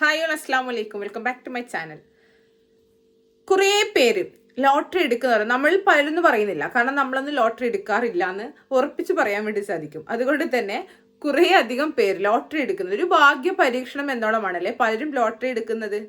Hi all അസ്സാം വലൈക്കും welcome back to my channel. കുറേ പേര് ലോട്ടറി എടുക്കുന്നവർ നമ്മൾ പലരും പറയുന്നില്ല. കാരണം നമ്മളൊന്നും ലോട്ടറി എടുക്കാറില്ല എന്ന് ഉറപ്പിച്ച് പറയാൻ വേണ്ടി സാധിക്കും. അതുകൊണ്ട് തന്നെ കുറേ അധികം പേര് ലോട്ടറി എടുക്കുന്നത് ഒരു ഭാഗ്യ പരീക്ഷണം എന്നോളമാണല്ലേ പലരും ലോട്ടറി എടുക്കുന്നത്.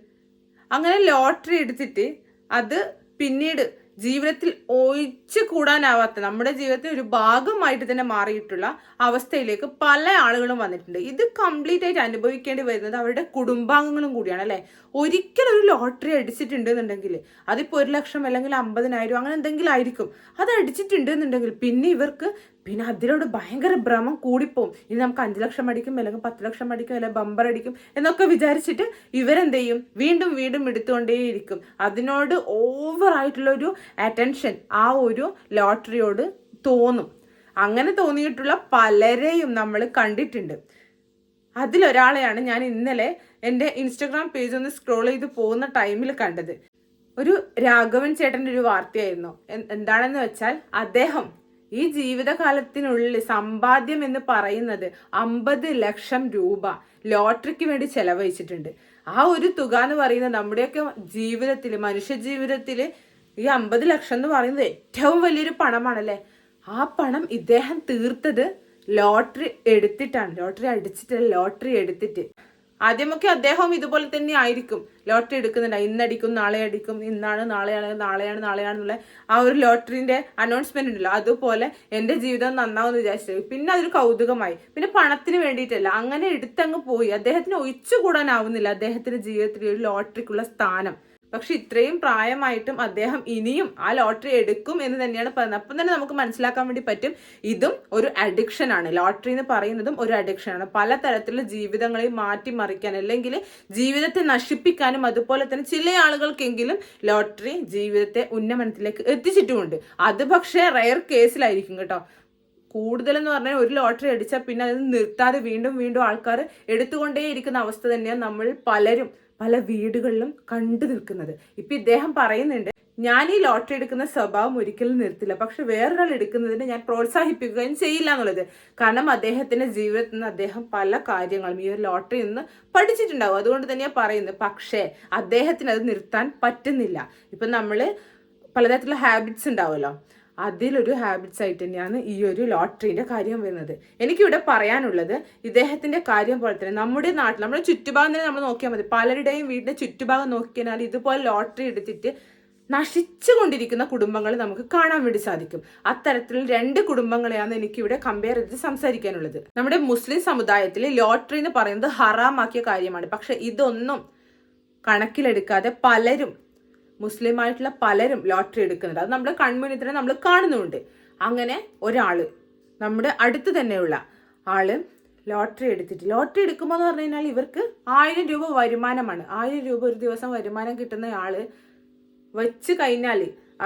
അങ്ങനെ ലോട്ടറി എടുത്തിട്ട് അത് പിന്നീട് ജീവിതത്തിൽ ഒഴിച്ചു കൂടാനാവാത്ത നമ്മുടെ ജീവിതത്തിൽ ഒരു ഭാഗമായിട്ട് തന്നെ മാറിയിട്ടുള്ള അവസ്ഥയിലേക്ക് പല ആളുകളും വന്നിട്ടുണ്ട്. ഇത് കംപ്ലീറ്റ് ആയിട്ട് അനുഭവിക്കേണ്ടി വരുന്നത് അവരുടെ കുടുംബാംഗങ്ങളും കൂടിയാണ് അല്ലെ? ഒരിക്കലും ഒരു ലോട്ടറി അടിച്ചിട്ടുണ്ട് എന്നുണ്ടെങ്കിൽ അതിപ്പോൾ ഒരു ലക്ഷം അല്ലെങ്കിൽ അമ്പതിനായിരം അങ്ങനെ എന്തെങ്കിലും ആയിരിക്കും. അത് അടിച്ചിട്ടുണ്ട് എന്നുണ്ടെങ്കിൽ പിന്നെ ഇവർക്ക് പിന്നെ അതിനോട് ഭയങ്കര ഭ്രമം കൂടിപ്പോവും. ഇനി നമുക്ക് അഞ്ച് ലക്ഷം അടിക്കും അല്ലെങ്കിൽ പത്ത് ലക്ഷം അടിക്കും അല്ലെങ്കിൽ ബമ്പർ അടിക്കും എന്നൊക്കെ വിചാരിച്ചിട്ട് ഇവരെന്ത് ചെയ്യും വീണ്ടും വീണ്ടും എടുത്തുകൊണ്ടേയിരിക്കും. അതിനോട് ഒരു അറ്റൻഷൻ ആ ഒരു ലോട്ടറിയോട് തോന്നും. അങ്ങനെ തോന്നിയിട്ടുള്ള പലരെയും നമ്മൾ കണ്ടിട്ടുണ്ട്. അതിലൊരാളെയാണ് ഞാൻ ഇന്നലെ എന്റെ ഇൻസ്റ്റഗ്രാം പേജ് ഒന്ന് സ്ക്രോൾ ചെയ്ത് പോകുന്ന ടൈമിൽ കണ്ടത്. ഒരു രാഘവൻ ചേട്ടന്റെ ഒരു വാർത്തയായിരുന്നു. എന്താണെന്ന് വെച്ചാൽ അദ്ദേഹം ഈ ജീവിതകാലത്തിനുള്ളിൽ സമ്പാദ്യം എന്ന് പറയുന്നത് അമ്പത് ലക്ഷം രൂപ ലോട്ടറിക്ക് വേണ്ടി ചെലവഴിച്ചിട്ടുണ്ട്. ആ ഒരു തുക എന്ന് പറയുന്നത് നമ്മുടെയൊക്കെ ജീവിതത്തിൽ മനുഷ്യ ജീവിതത്തിൽ ഈ അമ്പത് ലക്ഷം എന്ന് പറയുന്നത് ഏറ്റവും വലിയൊരു പണമാണല്ലേ? ആ പണം ഇദ്ദേഹം തീർത്തത് ലോട്ടറി എടുത്തിട്ടാണ്. ലോട്ടറി അടിച്ചിട്ടല്ല ലോട്ടറി എടുത്തിട്ട്. ആദ്യമൊക്കെ അദ്ദേഹവും ഇതുപോലെ തന്നെ ആയിരിക്കും. ലോട്ടറി എടുക്കുന്നുണ്ട്. ഇന്നടിക്കും നാളെ അടിക്കും ഇന്നാണ് നാളെയാണ് നാളെയാണ് നാളെയാണെന്നുള്ള ആ ഒരു ലോട്ടറിന്റെ അനൗൺസ്മെന്റ് ഉണ്ടല്ലോ. അതുപോലെ എന്റെ ജീവിതം നന്നാവെന്ന് വിചാരിച്ചത് പിന്നെ അതൊരു കൗതുകമായി. പിന്നെ പണത്തിന് വേണ്ടിയിട്ടല്ല. അങ്ങനെ എടുത്തങ്ങ് പോയി. അദ്ദേഹത്തിന് ഒഴിച്ചുകൂടാനാവുന്നില്ല അദ്ദേഹത്തിന്റെ ജീവിതത്തിൽ ഒരു ലോട്ടറിക്കുള്ള സ്ഥാനം. പക്ഷെ ഇത്രയും പ്രായമായിട്ടും അദ്ദേഹം ഇനിയും ആ ലോട്ടറി എടുക്കും എന്ന് തന്നെയാണ് പറയുന്നത് അപ്പം തന്നെ നമുക്ക് മനസ്സിലാക്കാൻ വേണ്ടി പറ്റും ഇതും ഒരു അഡിക്ഷൻ ആണ്. ലോട്ടറി എന്ന് പറയുന്നതും ഒരു അഡിക്ഷൻ ആണ്. പല തരത്തിലുള്ള ജീവിതങ്ങളെ മാറ്റിമറിക്കാൻ അല്ലെങ്കിൽ ജീവിതത്തെ നശിപ്പിക്കാനും അതുപോലെ തന്നെ ചില ആളുകൾക്കെങ്കിലും ലോട്ടറി ജീവിതത്തെ ഉന്നമനത്തിലേക്ക് എത്തിച്ചിട്ടുമുണ്ട്. അത് പക്ഷേ റയർ കേസിലായിരിക്കും കേട്ടോ. കൂടുതലെന്ന് പറഞ്ഞാൽ ഒരു ലോട്ടറി അടിച്ചാൽ പിന്നെ അത് നിർത്താതെ വീണ്ടും വീണ്ടും ആൾക്കാർ എടുത്തുകൊണ്ടേയിരിക്കുന്ന അവസ്ഥ തന്നെയാണ് നമ്മൾ പലരും പല വീടുകളിലും കണ്ടു നിൽക്കുന്നത്. ഇപ്പൊ ഇദ്ദേഹം പറയുന്നുണ്ട് ഞാൻ ഈ ലോട്ടറി എടുക്കുന്ന സ്വഭാവം ഒരിക്കലും നിർത്തില്ല. പക്ഷെ വേറൊരാൾ എടുക്കുന്നതിന് ഞാൻ പ്രോത്സാഹിപ്പിക്കുകയും ചെയ്യില്ല എന്നുള്ളത്. കാരണം അദ്ദേഹത്തിന്റെ ജീവിതത്തിൽ നിന്ന് അദ്ദേഹം പല കാര്യങ്ങളും ഈ ഒരു ലോട്ടറി നിന്ന് പഠിച്ചിട്ടുണ്ടാവും. അതുകൊണ്ട് തന്നെയാണ് പറയുന്നത്. പക്ഷേ അദ്ദേഹത്തിന് അത് നിർത്താൻ പറ്റുന്നില്ല. ഇപ്പൊ നമ്മൾ പലതരത്തിലുള്ള ഹാബിറ്റ്സ് ഉണ്ടാവുമല്ലോ. അതിലൊരു ഹാബിറ്റ്സ് ആയിട്ട് തന്നെയാണ് ഈ ഒരു ലോട്ടറിന്റെ കാര്യം വരുന്നത്. എനിക്കിവിടെ പറയാനുള്ളത് ഇദ്ദേഹത്തിന്റെ കാര്യം പോലെ തന്നെ നമ്മുടെ നാട്ടിൽ നമ്മുടെ ചുറ്റുഭാഗം തന്നെ നമ്മൾ നോക്കിയാൽ മതി. പലരുടെയും വീടിന്റെ ചുറ്റുഭാഗം നോക്കിയാൽ ഇതുപോലെ ലോട്ടറി എടുത്തിട്ട് നശിച്ചുകൊണ്ടിരിക്കുന്ന കുടുംബങ്ങൾ നമുക്ക് കാണാൻ വേണ്ടി സാധിക്കും. അത്തരത്തിൽ രണ്ട് കുടുംബങ്ങളെയാണ് എനിക്കിവിടെ കമ്പയർ ചെയ്ത് സംസാരിക്കാനുള്ളത്. നമ്മുടെ മുസ്ലിം സമുദായത്തിൽ ലോട്ടറി എന്ന് പറയുന്നത് ഹറാമാക്കിയ കാര്യമാണ്. പക്ഷെ ഇതൊന്നും കണക്കിലെടുക്കാതെ പലരും മുസ്ലിമായിട്ടുള്ള പലരും ലോട്ടറി എടുക്കുന്നുണ്ട്. അത് നമ്മുടെ കൺമുന്നിൽ തന്നെ നമ്മൾ കാണുന്നുണ്ട്. അങ്ങനെ ഒരാൾ നമ്മുടെ അടുത്ത് തന്നെയുള്ള ആൾ ലോട്ടറി എടുത്തിട്ട് ലോട്ടറി എടുക്കുമ്പോൾ എന്ന് പറഞ്ഞു കഴിഞ്ഞാൽ ഇവർക്ക് ആയിരം രൂപ വരുമാനമാണ്. ആയിരം രൂപ ഒരു ദിവസം വരുമാനം കിട്ടുന്ന ആൾ വെച്ച് കഴിഞ്ഞാൽ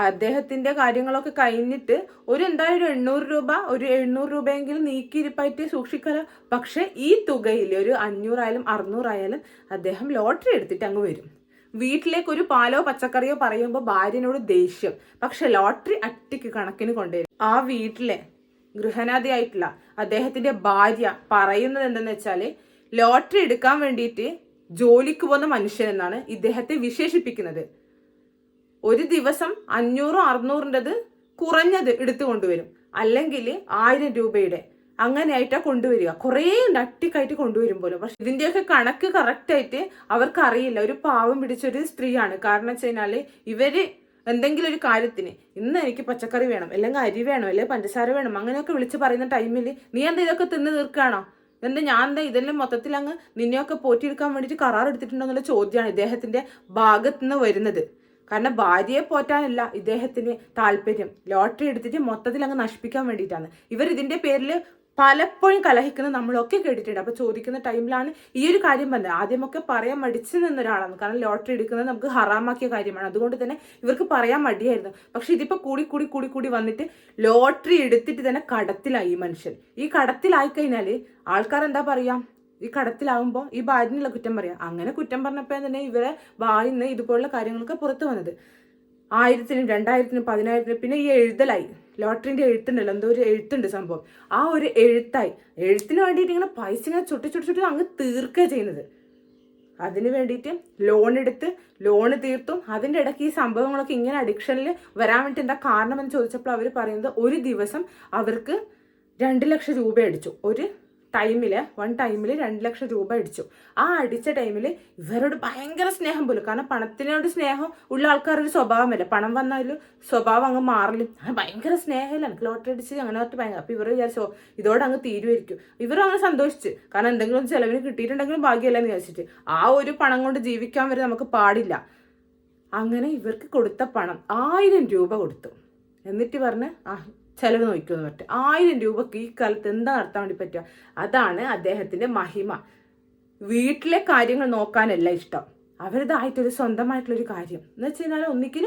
അദ്ദേഹത്തിന്റെ കാര്യങ്ങളൊക്കെ കഴിഞ്ഞിട്ട് ഒരു എന്തായാലും ഒരു എണ്ണൂറ് രൂപ ഒരു എണ്ണൂറ് രൂപയെങ്കിലും നീക്കിയിരിപ്പായിട്ട് സൂക്ഷിക്കല. പക്ഷെ ഈ തുകയിൽ ഒരു അഞ്ഞൂറായാലും അറുന്നൂറായാലും അദ്ദേഹം ലോട്ടറി എടുത്തിട്ട് അങ്ങ് വരും. വീട്ടിലേക്ക് ഒരു പാലോ പച്ചക്കറിയോ പറയുമ്പോൾ ഭാര്യനോട് ദേഷ്യം. പക്ഷെ ലോട്ടറി അട്ടിക്ക് കണക്കിന് കൊണ്ടുവരും. ആ വീട്ടിലെ ഗൃഹനാഥിയായിട്ടുള്ള അദ്ദേഹത്തിന്റെ ഭാര്യ പറയുന്നത് എന്തെന്ന് വെച്ചാൽ ലോട്ടറി എടുക്കാൻ വേണ്ടിയിട്ട് ജോലിക്ക് പോകുന്ന മനുഷ്യൻ എന്നാണ് ഇദ്ദേഹത്തെ വിശേഷിപ്പിക്കുന്നത്. ഒരു ദിവസം അഞ്ഞൂറോ അറുന്നൂറിന്റെത് കുറഞ്ഞത് എടുത്തു കൊണ്ടുവരും. അല്ലെങ്കിൽ ആയിരം രൂപയുടെ അങ്ങനെയായിട്ടാ കൊണ്ടുവരിക. കുറേ ഉണ്ട് അട്ടിക്കായിട്ട് കൊണ്ടുവരും പോലും. പക്ഷെ ഇതിന്റെയൊക്കെ കണക്ക് കറക്റ്റ് ആയിട്ട് അവർക്ക് അറിയില്ല ഒരു പാവം പിടിച്ചൊരു സ്ത്രീയാണ്. കാരണം വെച്ച് കഴിഞ്ഞാൽ ഇവർ എന്തെങ്കിലും ഒരു കാര്യത്തിന് ഇന്ന് എനിക്ക് പച്ചക്കറി വേണം അല്ലെങ്കിൽ അരി വേണം അല്ലെങ്കിൽ പഞ്ചസാര വേണം അങ്ങനെയൊക്കെ വിളിച്ച് പറയുന്ന ടൈമിൽ നീ എന്താ ഇതൊക്കെ തിന്ന് തീർക്കുകയാണോ? എന്താ ഞാൻ എന്താ ഇതെല്ലാം മൊത്തത്തിൽ അങ്ങ് നിന്നെയൊക്കെ പോറ്റിയെടുക്കാൻ വേണ്ടിയിട്ട് കരാർ എടുത്തിട്ടുണ്ടോ എന്നുള്ള ചോദ്യമാണ് ഇദ്ദേഹത്തിന്റെ ഭാഗത്ത് നിന്ന് വരുന്നത്. കാരണം ഭാര്യയെ പോറ്റാനല്ല ഇദ്ദേഹത്തിന് താല്പര്യം. ലോട്ടറി എടുത്തിട്ട് മൊത്തത്തിൽ അങ്ങ് നശിപ്പിക്കാൻ വേണ്ടിയിട്ടാണ്. ഇവർ ഇതിന്റെ പേരിൽ പലപ്പോഴും കലഹിക്കുന്നത് നമ്മളൊക്കെ കേട്ടിട്ടുണ്ട്. അപ്പൊ ചോദിക്കുന്ന ടൈമിലാണ് ഈ ഒരു കാര്യം പറഞ്ഞത് ആദ്യമൊക്കെ പറയാൻ മടിച്ചു നിന്ന ഒരാളാണ് കാരണം ലോട്ടറി എടുക്കുന്നത് നമുക്ക് ഹറാമാക്കിയ കാര്യമാണ്. അതുകൊണ്ട് തന്നെ ഇവർക്ക് പറയാൻ മടിയായിരുന്നു. പക്ഷെ ഇതിപ്പോ കൂടി കൂടി കൂടി കൂടി വന്നിട്ട് ലോട്ടറി എടുത്തിട്ട് തന്നെ കടത്തിലായി ഈ മനുഷ്യൻ. ഈ കടത്തിലായി കഴിഞ്ഞാൽ ആൾക്കാർ എന്താ പറയാ? ഈ കടത്തിലാവുമ്പോൾ ഈ ഭാര്യനുള്ള കുറ്റം പറയാം. അങ്ങനെ കുറ്റം പറഞ്ഞപ്പോൾ തന്നെ ഇവരെ വായിന്ന് ഇതുപോലുള്ള കാര്യങ്ങളൊക്കെ പുറത്തു വന്നത്. ആയിരത്തിനും രണ്ടായിരത്തിനും പതിനായിരത്തിനും പിന്നെ ഈ എഴുതലായി. ലോട്ടറിന്റെ എഴുത്തുണ്ടല്ലോ എന്തോ ഒരു എഴുത്തുണ്ട് സംഭവം. ആ ഒരു എഴുത്തായി. എഴുത്തിന് വേണ്ടിയിട്ട് ഇങ്ങനെ പൈസ ഇങ്ങനെ ചുട്ടി ചുട്ടി ചുട്ടി അങ്ങ് തീർക്കുക ചെയ്യുന്നത്. അതിന് വേണ്ടിയിട്ട് ലോൺ എടുത്ത് ലോൺ തീർത്തും. അതിന്റെ ഇടയ്ക്ക് ഈ സംഭവങ്ങളൊക്കെ ഇങ്ങനെ അഡിക്ഷനിൽ വരാൻ വേണ്ടി എന്താ കാരണമെന്ന് ചോദിച്ചപ്പോൾ അവർ പറയുന്നത് ഒരു ദിവസം അവർക്ക് രണ്ട് ലക്ഷം രൂപ അടിച്ചു ഒരു ടൈമിൽ വൺ ടൈമിൽ രണ്ട് ലക്ഷം രൂപ അടിച്ചു ആ അടിച്ച ടൈമിൽ ഇവരോട് ഭയങ്കര സ്നേഹം പോലും. കാരണം പണത്തിനോട് സ്നേഹം ഉള്ള ആൾക്കാരൊരു സ്വഭാവമല്ല. പണം വന്നാലും സ്വഭാവം അങ്ങ് മാറലും അങ്ങനെ ഭയങ്കര സ്നേഹമില്ല? എനിക്ക് ലോട്ടറി അടിച്ച് അങ്ങനെ പറഞ്ഞിട്ട് ഭയങ്കര അപ്പോൾ ഇവർ വിചാരിച്ചോ ഇതോടെ അങ്ങ് തീരുമായിരിക്കും. ഇവരും അങ്ങ് സന്തോഷിച്ച്. കാരണം എന്തെങ്കിലും ചിലവിന് കിട്ടിയിട്ടുണ്ടെങ്കിലും ഭാഗ്യമല്ല എന്ന് വിചാരിച്ചിട്ട്. ആ ഒരു പണം കൊണ്ട് ജീവിക്കാൻ വരെ നമുക്ക് പാടില്ല. അങ്ങനെ ഇവർക്ക് കൊടുത്ത പണം ആയിരം രൂപ കൊടുത്തു. എന്നിട്ട് പറഞ്ഞ് ആ ചെലവ് നോക്കിയെന്ന് പറഞ്ഞിട്ട്. ആയിരം രൂപക്ക് ഈ കാലത്ത് എന്താ നടത്താൻ വേണ്ടി പറ്റുക? അതാണ് അദ്ദേഹത്തിന്റെ മഹിമ. വീട്ടിലെ കാര്യങ്ങൾ നോക്കാനല്ല ഇഷ്ടം. അവരതായിട്ടൊരു സ്വന്തമായിട്ടുള്ളൊരു കാര്യം. എന്ന് വെച്ച് കഴിഞ്ഞാൽ ഒന്നിക്കിൽ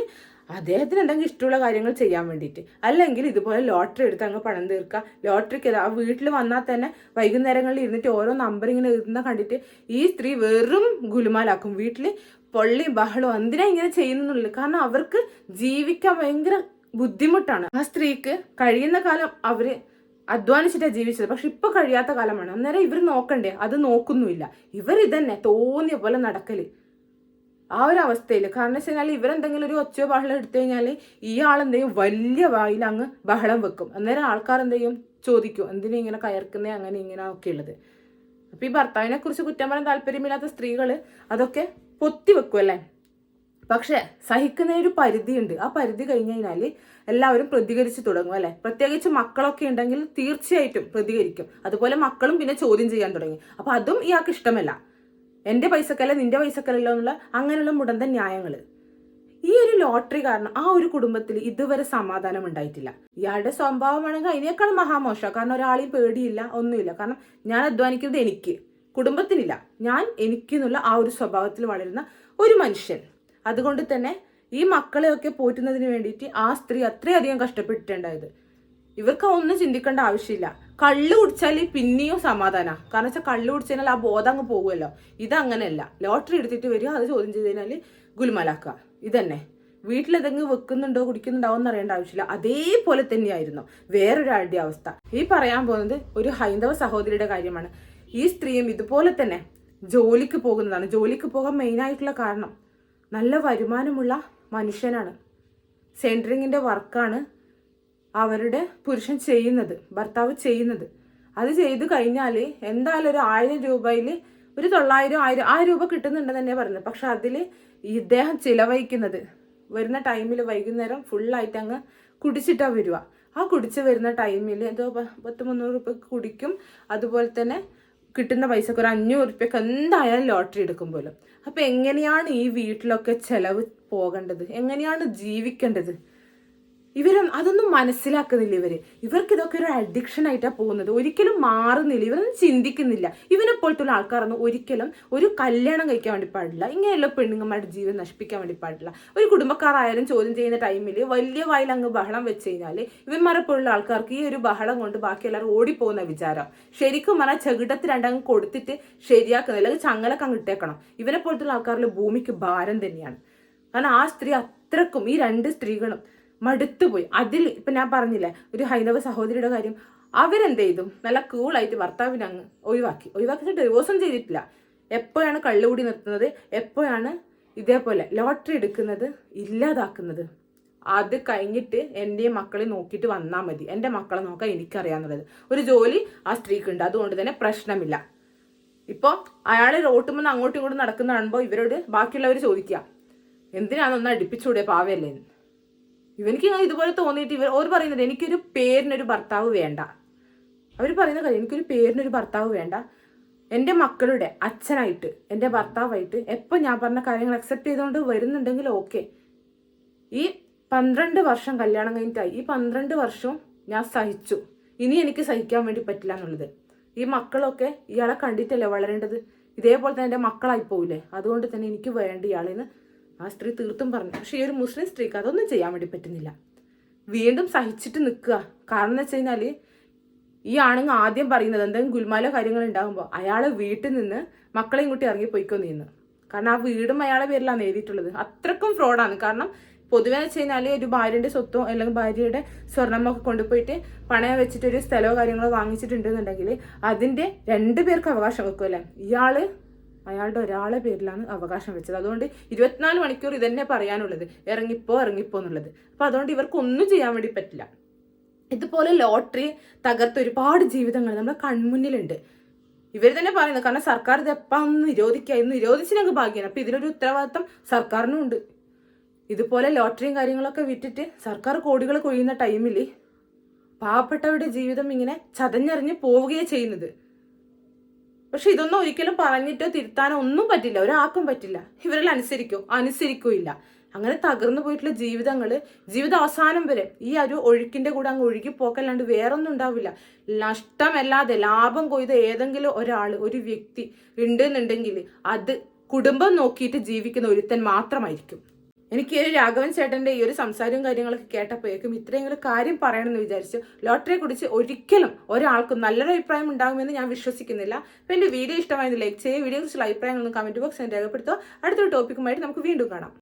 അദ്ദേഹത്തിന് എന്തെങ്കിലും ഇഷ്ടമുള്ള കാര്യങ്ങൾ ചെയ്യാൻ വേണ്ടിയിട്ട്. അല്ലെങ്കിൽ ഇതുപോലെ ലോട്ടറി എടുത്ത് അങ്ങ് പണം തീർക്കുക. ലോട്ടറിക്ക് ആ വീട്ടിൽ വന്നാൽ തന്നെ വൈകുന്നേരങ്ങളിൽ ഇരുന്നിട്ട് ഓരോ നമ്പർ ഇങ്ങനെ എഴുതുന്ന കണ്ടിട്ട് ഈ സ്ത്രീ വെറും ഗുലുമാലാക്കും. വീട്ടിൽ പൊള്ളി ബഹളവും എന്തിനാ ഇങ്ങനെ ചെയ്യുന്നുള്ളൂ കാരണം അവർക്ക് ജീവിക്കാൻ ഭയങ്കര ബുദ്ധിമുട്ടാണ്. ആ സ്ത്രീക്ക് കഴിയുന്ന കാലം അവർ അധ്വാനിച്ചിട്ടാണ് ജീവിച്ചത്. പക്ഷെ ഇപ്പൊ കഴിയാത്ത കാലമാണ്. അന്നേരം ഇവർ നോക്കണ്ടേ? അത് നോക്കുന്നുമില്ല. ഇവർ ഇതന്നെ തോന്നിയ പോലെ നടക്കൽ. ആ ഒരു അവസ്ഥയിൽ കാരണം വെച്ച് കഴിഞ്ഞാൽ ഇവരെന്തെങ്കിലും ഒരു ഒച്ചയോ ബഹളം എടുത്തു കഴിഞ്ഞാൽ ഈ ചെയ്യും? വലിയ വായിൽ അങ്ങ് ബഹളം വെക്കും. അന്നേരം ആൾക്കാർ എന്തെയും ചോദിക്കും. എന്തിനാ ഇങ്ങനെ കയർക്കുന്നേ? അങ്ങനെ ഇങ്ങനെ ഒക്കെ ഉള്ളത്. അപ്പൊ ഈ ഭർത്താവിനെ കുറിച്ച് കുറ്റം പറയാൻ താല്പര്യമില്ലാത്ത സ്ത്രീകൾ അതൊക്കെ പൊത്തി വെക്കും അല്ലേ? പക്ഷെ സഹിക്കുന്ന ഒരു പരിധിയുണ്ട്. ആ പരിധി കഴിഞ്ഞ് കഴിഞ്ഞാൽ എല്ലാവരും പ്രതികരിച്ച് തുടങ്ങും അല്ലെ? പ്രത്യേകിച്ച് മക്കളൊക്കെ ഉണ്ടെങ്കിൽ തീർച്ചയായിട്ടും പ്രതികരിക്കും. അതുപോലെ മക്കളും പിന്നെ ചോദ്യം ചെയ്യാൻ തുടങ്ങി. അപ്പൊ അതും ഇയാൾക്ക് ഇഷ്ടമല്ല. എന്റെ പൈസക്കല്ല നിന്റെ പൈസക്കല്ലല്ലോ എന്നുള്ള അങ്ങനെയുള്ള മുടന്ത ന്യായങ്ങൾ. ഈ ഒരു ലോട്ടറി കാരണം ആ ഒരു കുടുംബത്തിൽ ഇതുവരെ സമാധാനം ഉണ്ടായിട്ടില്ല. ഇയാളുടെ സ്വഭാവമാണെങ്കിൽ അതിനേക്കാൾ മഹാമോശം. കാരണം ഒരാളെയും പേടിയില്ല ഒന്നുമില്ല. കാരണം ഞാൻ അധ്വാനിക്കുന്നത് എനിക്ക് കുടുംബത്തിനില്ല. ഞാൻ എനിക്കെന്നുള്ള ആ ഒരു സ്വഭാവത്തിൽ വളരുന്ന ഒരു മനുഷ്യൻ. അതുകൊണ്ട് തന്നെ ഈ മക്കളെയൊക്കെ പോറ്റുന്നതിന് വേണ്ടിയിട്ട് ആ സ്ത്രീ അത്രയധികം കഷ്ടപ്പെട്ടിട്ടുണ്ടായത്. ഇവർക്ക് ഒന്നും ചിന്തിക്കേണ്ട ആവശ്യമില്ല. കള്ള് കുടിച്ചാൽ പിന്നെയും സമാധാന. കാരണം വെച്ചാൽ കള്ള് കുടിച്ചാൽ ആ ബോധം അങ്ങ് പോകുമല്ലോ. ഇതങ്ങനെയല്ല ലോട്ടറി എടുത്തിട്ട് വരിക അത് ചോദ്യം ചെയ്ത് കഴിഞ്ഞാൽ ഗുൽമലാക്കുക ഇതന്നെ. വീട്ടിലെന്തെങ്കിലും വെക്കുന്നുണ്ടോ കുടിക്കുന്നുണ്ടോ എന്ന് അറിയേണ്ട ആവശ്യമില്ല. അതേപോലെ തന്നെയായിരുന്നു. വേറൊരാളുടെ അവസ്ഥ ഈ പറയാൻ പോകുന്നത് ഒരു ഹൈന്ദവ സഹോദരിയുടെ കാര്യമാണ്. ഈ സ്ത്രീയും ഇതുപോലെ തന്നെ ജോലിക്ക് പോകുന്നതാണ്. ജോലിക്ക് പോകാൻ മെയിനായിട്ടുള്ള കാരണം നല്ല വരുമാനമുള്ള മനുഷ്യനാണ്. സെന്ററിങ്ങിന്റെ വർക്കാണ് അവരുടെ പുരുഷൻ ചെയ്യുന്നത് ഭർത്താവ് ചെയ്യുന്നത്. അത് ചെയ്ത് കഴിഞ്ഞാൽ എന്തായാലും ഒരു ആയിരം രൂപയിൽ ഒരു തൊള്ളായിരം ആയിരം ആ രൂപ കിട്ടുന്നുണ്ടെന്ന് തന്നെ പറഞ്ഞത് പക്ഷെ അതിൽ ഇദ്ദേഹം ചിലവഴിക്കുന്നത് വരുന്ന ടൈമിൽ വൈകുന്നേരം ഫുള്ളായിട്ട് അങ്ങ് കുടിച്ചിട്ടാണ് വരിക. ആ കുടിച്ച് വരുന്ന ടൈമിൽ എന്തോ പത്ത് മുന്നൂറ് രൂപ കുടിക്കും. അതുപോലെ തന്നെ കിട്ടുന്ന പൈസക്ക് ഒരു അഞ്ഞൂറ് റുപ്യക്ക് എന്തായാലും ലോട്ടറി എടുക്കും പോലും അപ്പൊ എങ്ങനെയാണ് ഈ വീട്ടിലൊക്കെ ചെലവ് പോകേണ്ടത്? എങ്ങനെയാണ് ജീവിക്കേണ്ടത്? ഇവരും അതൊന്നും മനസ്സിലാക്കുന്നില്ല ഇവർ. ഇവർക്ക് ഇതൊക്കെ ഒരു അഡിക്ഷൻ ആയിട്ടാണ് പോകുന്നത്. ഒരിക്കലും മാറുന്നില്ല. ഇവരൊന്നും ചിന്തിക്കുന്നില്ല. ഇവനെ പോലത്തുള്ള ആൾക്കാരൊന്നും ഒരിക്കലും ഒരു കല്യാണം കഴിക്കാൻ വേണ്ടി പാടില്ല. ഇങ്ങനെയുള്ള പെണ്ണുങ്ങന്മാരുടെ ജീവൻ നശിപ്പിക്കാൻ വേണ്ടി പാടില്ല. ഒരു കുടുംബക്കാരായാലും ചോദ്യം ചെയ്യുന്ന ടൈമിൽ വലിയ വായിൽ അങ്ങ് ബഹളം വെച്ച് കഴിഞ്ഞാൽ ഇവന്മാരെ പോലുള്ള ആൾക്കാർക്ക് ഈ ഒരു ബഹളം കൊണ്ട് ബാക്കി എല്ലാവരും ഓടിപ്പോകുന്ന വിചാരം. ശരിക്കും പറഞ്ഞാൽ ചെകിടത്ത് രണ്ടങ്ങ് കൊടുത്തിട്ട് ശരിയാക്കുന്നത് അല്ലെങ്കിൽ ചങ്ങലൊക്കെ അങ്ങ് ഇട്ടേക്കണം. ഇവനെ പോലത്തുള്ള ആൾക്കാരിൽ ഭൂമിക്ക് ഭാരം തന്നെയാണ്. കാരണം ആ സ്ത്രീ അത്രക്കും ഈ രണ്ട് സ്ത്രീകളും മടുത്തുപോയി. അതിൽ ഇപ്പം ഞാൻ പറഞ്ഞില്ലേ ഒരു ഹൈന്ദവ സഹോദരിയുടെ കാര്യം. അവരെന്ത് ചെയ്തു? നല്ല കൂളായിട്ട് ഭർത്താവിനെ അങ്ങ് ഒഴിവാക്കി. ഒഴിവാക്കിയിട്ട് ഡിവോഴ്സും ചെയ്തിട്ടില്ല. എപ്പോഴാണ് കള്ളുകൂടി നിർത്തുന്നത്? എപ്പോഴാണ് ഇതേപോലെ ലോട്ടറി എടുക്കുന്നത്? ഇല്ലാതാക്കുന്നത്. അത് കഴിഞ്ഞിട്ട് എന്റെ മക്കളെ നോക്കിയിട്ട് വന്നാൽ മതി. എന്റെ മക്കളെ നോക്കാൻ എനിക്കറിയാന്നുള്ളത്. ഒരു ജോലി ആ സ്ത്രീക്കുണ്ട്. അതുകൊണ്ട് തന്നെ പ്രശ്നമില്ല. ഇപ്പോൾ അയാൾ റോട്ടുമെന്ന് അങ്ങോട്ടും ഇങ്ങോട്ടും നടക്കുന്ന കാണുമ്പോൾ ഇവരോട് ബാക്കിയുള്ളവർ ചോദിക്കുക എന്തിനാണെന്ന് അടുപ്പിച്ചൂടെ പാവയല്ലേ. ഇവനിക്ക് ഇതുപോലെ തോന്നിയിട്ട് ഇവർ അവർ പറയുന്നത് എനിക്കൊരു പേരിനൊരു ഭർത്താവ് വേണ്ട. അവർ പറയുന്ന കാര്യം എനിക്കൊരു പേരിനൊരു ഭർത്താവ് വേണ്ട. എന്റെ മക്കളുടെ അച്ഛനായിട്ട് എന്റെ ഭർത്താവായിട്ട് എപ്പോൾ ഞാൻ പറഞ്ഞ കാര്യങ്ങൾ അക്സെപ്റ്റ് ചെയ്തുകൊണ്ട് വരുന്നുണ്ടെങ്കിൽ ഓക്കെ ഈ പന്ത്രണ്ട് വർഷം കല്യാണം കഴിഞ്ഞിട്ടായി. ഈ പന്ത്രണ്ട് വർഷവും ഞാൻ സഹിച്ചു. ഇനി എനിക്ക് സഹിക്കാൻ വേണ്ടി പറ്റില്ല എന്നുള്ളത്. ഈ മക്കളൊക്കെ ഇയാളെ കണ്ടിട്ടല്ലേ വളരേണ്ടത്? ഇതേപോലെ തന്നെ എന്റെ മക്കളായി പോവില്ലേ അതുകൊണ്ട് തന്നെ എനിക്ക് വേണ്ട ഇയാളെന്ന് ആ സ്ത്രീ തീർത്തും പറഞ്ഞു പക്ഷേ ഈ ഒരു മുസ്ലിം സ്ത്രീക്ക് അതൊന്നും ചെയ്യാൻ വേണ്ടി പറ്റുന്നില്ല. വീണ്ടും സഹിച്ചിട്ട് നിൽക്കുക. കാരണം എന്ന് വെച്ച് കഴിഞ്ഞാൽ ഈ ആണുങ്ങൾ ആദ്യം പറയുന്നത് എന്തെങ്കിലും ഗുൽമാലോ കാര്യങ്ങൾ ഉണ്ടാകുമ്പോൾ അയാൾ വീട്ടിൽ നിന്ന് മക്കളെയും കൂട്ടി ഇറങ്ങി പോയിക്കോ നീന്ന് കാരണം ആ വീടും അയാളെ പേരിലാണ് എഴുതിയിട്ടുള്ളത്. അത്രക്കും ഫ്രോഡാണ് കാരണം പൊതുവെ വെച്ച് കഴിഞ്ഞാൽ ഒരു ഭാര്യയുടെ സ്വത്തോ അല്ലെങ്കിൽ ഭാര്യയുടെ സ്വർണമൊക്കെ കൊണ്ടുപോയിട്ട് പണയം വെച്ചിട്ട് ഒരു സ്ഥലമോ കാര്യങ്ങളോ വാങ്ങിച്ചിട്ടുണ്ടെന്നുണ്ടെങ്കിൽ അതിന്റെ രണ്ടു പേർക്ക് അവകാശം വെക്കുമല്ലേ ഇയാൾ അയാളുടെ ഒരാളെ പേരിലാണ് അവകാശം വെച്ചത്. അതുകൊണ്ട് ഇരുപത്തിനാല് മണിക്കൂർ ഇതന്നെ പറയാനുള്ളത്. ഇറങ്ങിപ്പോ ഇറങ്ങിപ്പോ എന്നുള്ളത്. അപ്പൊ അതുകൊണ്ട് ഇവർക്ക് ഒന്നും ചെയ്യാൻ വേണ്ടി പറ്റില്ല. ഇതുപോലെ ലോട്ടറി തകർത്ത ഒരുപാട് ജീവിതങ്ങൾ നമ്മുടെ കൺമുന്നിലുണ്ട്. ഇവർ തന്നെ പറയുന്നത് കാരണം സർക്കാർ ഇത് എപ്പം നിരോധിക്കുക ഇന്ന് നിരോധിച്ചില്ലെങ്കിൽ ഭാഗ്യമാണ്. അപ്പൊ ഇതിനൊരു ഉത്തരവാദിത്തം സർക്കാരിനും ഉണ്ട്. ഇതുപോലെ ലോട്ടറിയും കാര്യങ്ങളൊക്കെ വിറ്റിട്ട് സർക്കാർ കോടികൾ കൊഴിയുന്ന ടൈമിൽ പാവപ്പെട്ടവരുടെ ജീവിതം ഇങ്ങനെ ചതഞ്ഞറിഞ്ഞ് പോവുകയാണ് ചെയ്യുന്നത്. പക്ഷെ ഇതൊന്നും ഒരിക്കലും പറഞ്ഞിട്ടോ തിരുത്താനോ ഒന്നും പറ്റില്ല. ഒരാൾക്കും പറ്റില്ല. ഇവരെല്ലാം അനുസരിക്കോ? അനുസരിക്കൂയില്ല. അങ്ങനെ തകർന്നു പോയിട്ടുള്ള ജീവിതങ്ങൾ ജീവിത അവസാനം വരെ ഈ ഒരു ഒഴുക്കിന്റെ കൂടെ അങ്ങ് ഒഴുകി പോക്കല്ലാണ്ട് വേറൊന്നും ഉണ്ടാവില്ല. നഷ്ടമല്ലാതെ ലാഭം കൊയ്ത ഏതെങ്കിലും ഒരാൾ ഒരു വ്യക്തി ഉണ്ടെന്നുണ്ടെങ്കിൽ അത് കുടുംബം നോക്കിയിട്ട് ജീവിക്കുന്ന ഒരുത്തൻ മാത്രമായിരിക്കും. എനിക്ക് ഈ ഒരു രാഘവൻ ചേട്ടന്റെ ഈ ഒരു സംസാരവും കാര്യങ്ങളൊക്കെ കേട്ടപ്പോഴേക്കും ഇത്രയെങ്കിലും കാര്യം പറയണമെന്ന് വിചാരിച്ചു. ലോട്ടറിയെ കുറിച്ച് ഒരിക്കലും ഒരാൾക്കും നല്ലൊരു അഭിപ്രായം ഉണ്ടാകുമെന്ന് ഞാൻ വിശ്വസിക്കുന്നില്ല. അപ്പോൾ എന്റെ വീഡിയോ ഇഷ്ടമായത് ലൈക്ക് ചെയ്യുക വീഡിയോ കുറിച്ചുള്ള അഭിപ്രായങ്ങളൊന്നും കമന്റ് ബോക്സിൽ രേഖപ്പെടുത്തുക. അടുത്തൊരു ടോപ്പിക്കുമായിട്ട് നമുക്ക് വീണ്ടും കാണാം.